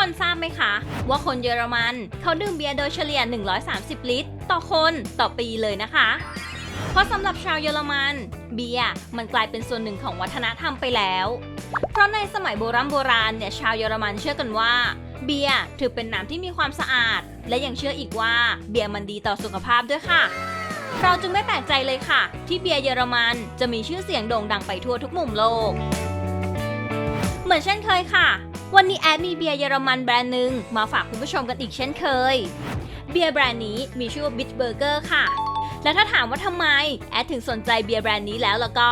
คนทราบไหมคะ ว่าคนเยอรมันเขาดื่มเบียร์โดยเฉลี่ย 130 ลิตร ต่อคนต่อปีเลยนะคะ เพราะสำหรับชาวเยอรมัน เบียร์มันกลายเป็นส่วนหนึ่งของวัฒนธรรมไปแล้ว เพราะในสมัยโบราณโบราณเนี่ยชาวเยอรมันเชื่อกันว่า เบียร์ถือเป็นน้ำที่มีความสะอาด และยังเชื่ออีกว่าเบียร์มันดีต่อสุขภาพด้วยค่ะเราจึงไม่แปลกใจเลยค่ะ ที่เบียร์เยอรมันจะมีชื่อเสียงโด่งดังไปทั่วทุกมุมโลก เหมือนเช่นเคยค่ะ วันนี้แอดมีเบียร์เยอรมันแบรนด์หนึ่งมาฝากคุณผู้ชมกันอีกเช่นเคย เบียร์แบรนด์นี้มีชื่อว่า Bitburger ค่ะ และถ้าถามว่าทำไมแอดถึงสนใจเบียร์แบรนด์นี้แล้วแล้วก็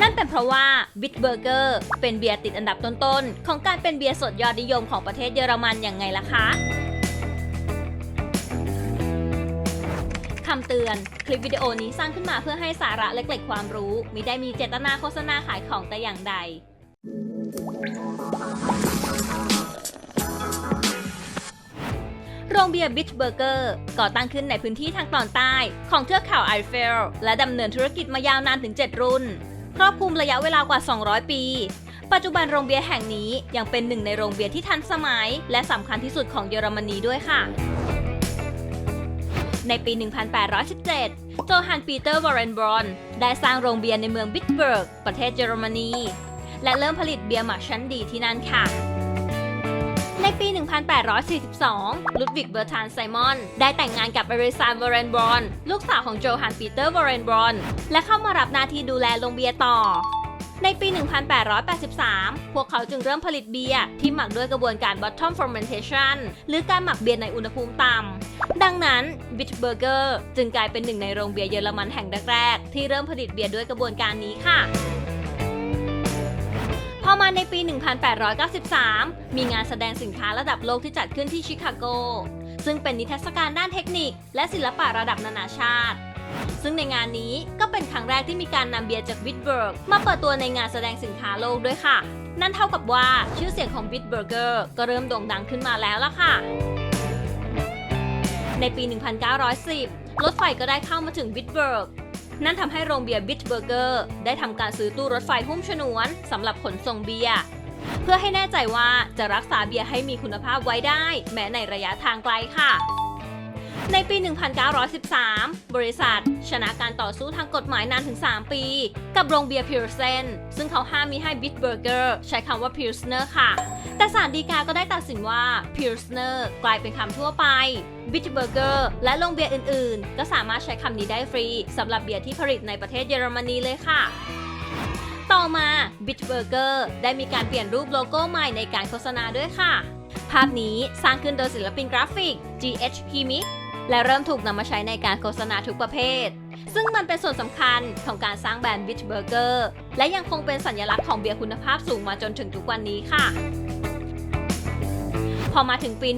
นั่นเป็นเพราะว่า Bitburger เป็นเบียร์ติดอันดับต้นๆ ของการเป็นเบียร์สดยอดนิยมของประเทศเยอรมันอย่างไงล่ะคะคำเตือน คลิปวิดีโอนี้สร้างขึ้นมาเพื่อให้สาระและเกร็ดความรู้ มิได้มีเจตนาโฆษณาขายของแต่อย่างใด งเบียร์บิชเบอร์เกอร์ก่อตั้งขึ้นในพื้นที่ทางตอนใต้ ของเทือกเขาไอเฟล และดำเนินธุรกิจมายาวนานถึง 7 รุ่น ครอบคลุมระยะเวลากว่า 200 ปี ปัจจุบันโรงเบียร์แห่งนี้ยังเป็นหนึ่งในโรงเบียร์ที่ทันสมัย และสำคัญที่สุดของเยอรมนีด้วยค่ะในปี 1817 โจฮันปีเตอร์วอร์เรนบรอน ได้สร้างโรงเบียร์ในเมืองบิทเบิร์ก ประเทศเยอรมนี และเริ่มผลิตเบียร์หมักชั้นดีที่นั่นค่ะ ในปี 1842 ลุดวิกเบอร์ทานไซมอน ได้แต่งงานกับอริซานวอร์เรนบรอน ลูกสาวของโจฮันปีเตอร์วอร์เรนบรอน และเข้ามารับหน้าที่ดูแลโรงเบียร์ต่อในปี 1883 พวกเขาจึงเริ่มผลิตเบียร์ที่หมักด้วยกระบวนการ bottom fermentation หรือการหมักเบียร์ในอุณหภูมิต่ำ ดังนั้น Bitburger จึงกลายเป็นหนึ่งในโรงเบียร์เยอรมันแห่งแรกๆ ที่เริ่มผลิตเบียร์ด้วยกระบวนการนี้ค่ะ มาในปี 1893 มีงานแสดงสินค้าระดับโลกที่จัดขึ้นที่ชิคาโก ซึ่งเป็นนิทรรศการด้านเทคนิค และศิลปะระดับนานาชาติ ซึ่งในงานนี้ก็เป็นครั้งแรกที่มีการนำเบียร์จากวิทเบิร์กมาเปิดตัวในงานแสดงสินค้าโลกด้วยค่ะ นั่นเท่ากับว่าชื่อเสียงของวิทเบอร์เกอร์ก็เริ่มโด่งดังขึ้นมาแล้วล่ะค่ะ ในปี 1910 รถไฟก็ได้เข้ามาถึงวิทเบิร์ก นั่นทำให้โรงเบียร์บิทเบอร์เกอร์ได้ทำการซื้อตู้รถไฟหุ้มฉนวนสำหรับขนส่งเบียร์เพื่อให้แน่ใจว่าจะรักษาเบียร์ให้มีคุณภาพไว้ได้ แม้ในระยะทางไกลค่ะ ในปี 1913 บริษัท ชนะการต่อสู้ทางกฎหมายนานถึง 3 ปี กับโรงเบียร์พิลเซนซึ่งเขาห้ามมิให้บิทเบอร์เกอร์ใช้คำว่าพิลสเนอร์ค่ะ แต่ศาลฎีกาก็ได้ตัดสินว่าพิลสเนอร์กลายเป็นคำทั่วไปบิทเบอร์เกอร์และโรงเบียร์อื่นๆ ก็สามารถใช้คำนี้ได้ฟรีสำหรับเบียร์ที่ผลิตในประเทศเยอรมนีเลยค่ะต่อมา Bitburger ได้มีการเปลี่ยนรูปโลโก้ใหม่ในการโฆษณาด้วยค่ะ ภาพนี้สร้างขึ้นโดยศิลปินกราฟิก GH Himik และเริ่มถูกนำมาใช้ในการโฆษณาทุกประเภท ซึ่งมันเป็นส่วนสำคัญของการสร้างแบรนด์ Bitburger และยังคงเป็นสัญลักษณ์ของเบียร์คุณภาพสูงมาจนถึงทุกวันนี้ค่ะ พอมาถึงปี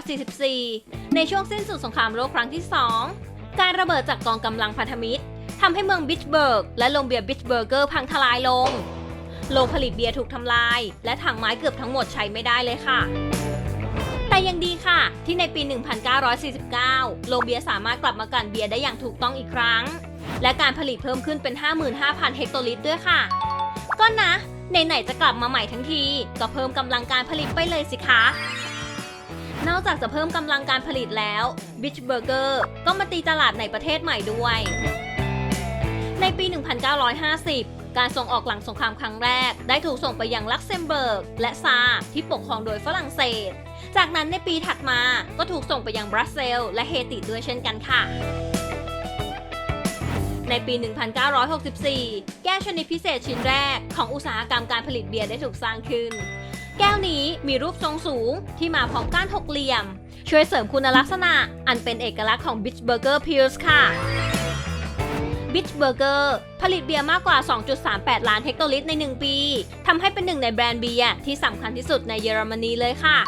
1944 ในช่วงสิ้นสุดสงครามโลกครั้งที่ 2 การระเบิดจากกองกำลังพันธมิตรทำให้เมืองบิชเบิร์กและโรงเบียร์บิชเบอร์เกอร์พังทลายลง โรงผลิตเบียร์ถูกทำลาย และถังไม้เกือบทั้งหมดใช้ไม่ได้เลยค่ะ แต่ยังดีค่ะ ที่ในปี 1949 โรงเบียร์สามารถกลับมากันเบียร์ได้อย่างถูกต้องอีกครั้ง และการผลิตเพิ่มขึ้นเป็น 55,000 เฮกโตลิตรด้วยค่ะ ก็นะไหนๆจะกลับมาใหม่ทั้งที ก็เพิ่มกำลังการผลิตไปเลยสิคะ นอกจากจะเพิ่มกำลังการผลิตแล้ว Bitch Burger ก็มาตีตลาดในประเทศใหม่ด้วย ในปี 1950 การส่งออกหลังสงครามครั้งแรก ได้ถูกส่งไปยังลักเซมเบิร์ก และซาร์ที่ปกครองโดยฝรั่งเศส จากนั้นในปีถัดมาก็ถูกส่งไปยังบรัสเซลส์และเฮติด้วยเช่นกันค่ะในปี 1964 แก้วชนิดพิเศษชิ้นแรกของอุตสาหกรรมการผลิตเบียร์ได้ถูกสร้างขึ้น แก้วนี้มีรูปทรงสูงที่มาพร้อมก้านหกเหลี่ยม ช่วยเสริมคุณลักษณะอันเป็นเอกลักษณ์ของ Bitch Burger p i l s ค่ะ Bitch Burger ผลิตเบียร์มากกว่า 2.38 ล้านเฮกโตลิตรใน 1 ปี ทำให้เป็นหนึ่งในแบรนด์เบียร์ที่สำคัญที่สุดในเยอรมนีเลยค่ะ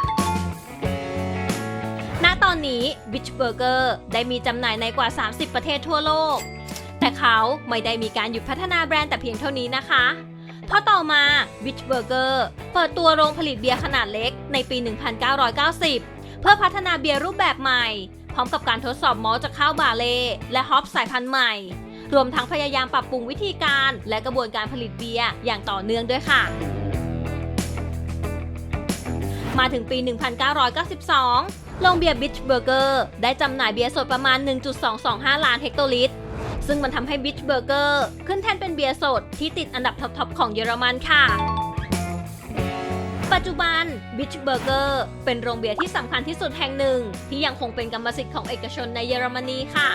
ณ ตอนนี้ Bitch Burger ได้มีจำหน่ายในกว่า 30 ประเทศทั่วโลก แต่เขาไม่ได้มีการหยุดพัฒนาแบรนด์แต่เพียงเท่านี้นะคะ เพราะต่อมา Bitch Burger เปิดตัวโรงผลิตเบียร์ขนาดเล็กในปี 1990 เพื่อพัฒนาเบียร์รูปแบบใหม่ พร้อมกับการทดสอบมอลจากข้าวบาเล่และฮอปสายพันธุ์ใหม่ รวมทั้งพยายามปรับปรุงวิธีการและกระบวนการผลิตเบียร์อย่างต่อเนื่องด้วยค่ะมาถึงปี 1992 โรงเบียร์บิชเบอร์เกอร์ได้จำหน่ายเบียร์สดประมาณ 1.225 ล้านเฮกโตลิตร ซึ่งมันทำให้บิชเบอร์เกอร์ขึ้นแท่นเป็นเบียร์สดที่ติดอันดับท็อปๆของเยอรมันค่ะ ปัจจุบันบิชเบอร์เกอร์เป็นโรงเบียร์ที่สำคัญที่สุดแห่งหนึ่ง ที่ยังคงเป็นกรรมสิทธิ์ของเอกชนในเยอรมนีค่ะ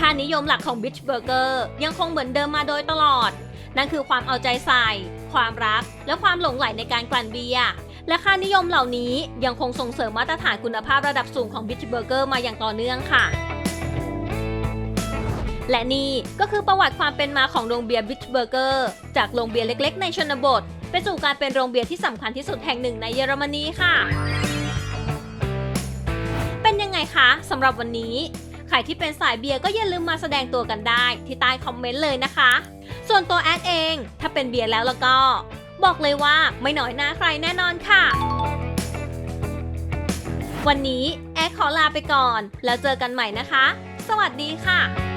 ค่านิยมหลักของบิชเบอร์เกอร์ยังคงเหมือนเดิมมาโดยตลอด นั่นคือความเอาใจใส่ ความรัก และความหลงใหลในการกลั่นเบียร์และค่านิยมเหล่านี้ยังคงส่งเสริมมาตรฐานคุณภาพระดับสูงของบิชเบอร์เกอร์มาอย่างต่อเนื่องค่ะ และนี่ก็คือประวัติความเป็นมาของโรงเบียร์บิชเบอร์เกอร์จากโรงเบียร์เล็กๆ ในชนบท ไปสู่การเป็นโรงเบียร์ที่สำคัญที่สุดแห่งหนึ่งในเยอรมนีค่ะ เป็นยังไงคะสำหรับวันนี้ ใครที่เป็นสายเบียร์ก็อย่าลืมมาแสดงตัวกันได้ที่ใต้คอมเมนต์เลยนะคะ ส่วนตัวแอดเองถ้าเป็นเบียร์แล้วแล้วก็ บอกเลยว่าไม่น้อยหน้าใครแน่นอนค่ะวันนี้แอดขอลาไปก่อน แล้วเจอกันใหม่นะคะ สวัสดีค่ะ